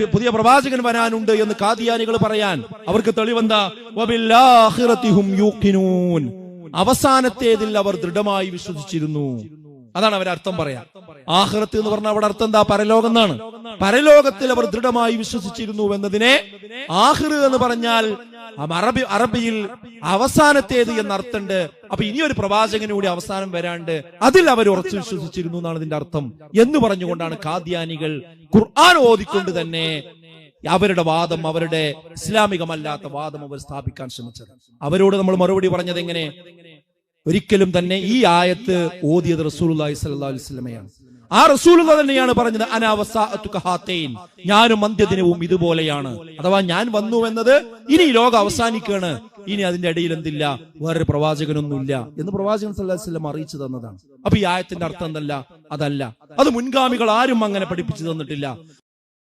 പുതിയ- പ്രവാചകൻ വരാനുണ്ട് എന്ന് കാദിയാനികൾ പറയാൻ അവർക്ക് തെളിവെന്താ. അവസാനത്തേതിൽ അവർ ദൃഢമായി വിശ്വസിച്ചിരുന്നു. അതാണ് അവർ അർത്ഥം പറയാ. ആഹ്റത്ത് എന്ന് പറഞ്ഞാൽ അവിടെ അർത്ഥം എന്താ? പരലോകം എന്നാണ്. പരലോകത്തിൽ അവർ ദൃഢമായി വിശ്വസിച്ചിരുന്നു എന്നതിനെ ആഹിർ എന്ന് പറഞ്ഞാൽ അറബി അറബിയിൽ അവസാനത്തേത് എന്ന അർത്ഥമുണ്ട്. അപ്പൊ ഇനി ഒരു പ്രവാചകനൂടി അവസാനം വരാണ്ട് അതിൽ അവർ ഉറച്ചു വിശ്വസിച്ചിരുന്നു എന്നാണ് ഇതിന്റെ അർത്ഥം എന്ന് പറഞ്ഞുകൊണ്ടാണ് കാദ്യാനികൾ ഖുർആൻ ഓതിക്കൊണ്ട് തന്നെ അവരുടെ വാദം അവരുടെ ഇസ്ലാമികമല്ലാത്ത വാദം അവർ സ്ഥാപിക്കാൻ ശ്രമിച്ചത്. അവരോട് നമ്മൾ മറുപടി പറഞ്ഞത് എങ്ങനെ? ഒരിക്കലും തന്നെ ഈ ആയത്ത് ഓതിയത് റസൂൽ അലൈഹി ആ റസൂൽ തന്നെയാണ് പറഞ്ഞത് അനാവസ്ഥയിൻ ഞാനും അന്ത്യദിനവും ഇതുപോലെയാണ്. അഥവാ ഞാൻ വന്നു എന്നത് ഇനി ലോകം അവസാനിക്കുകയാണ് ഇനി അതിന്റെ ഇടയിൽ എന്തില്ല? വേറൊരു പ്രവാചകനൊന്നുമില്ല എന്ന് പ്രവാചകൻ സല്ലാഹുലം അറിയിച്ചു തന്നതാണ്. അപ്പൊ ഈ ആയത്തിന്റെ അർത്ഥം എന്തല്ല? അതല്ല. അത് മുൻഗാമികൾ ആരും അങ്ങനെ പഠിപ്പിച്ചു തന്നിട്ടില്ല.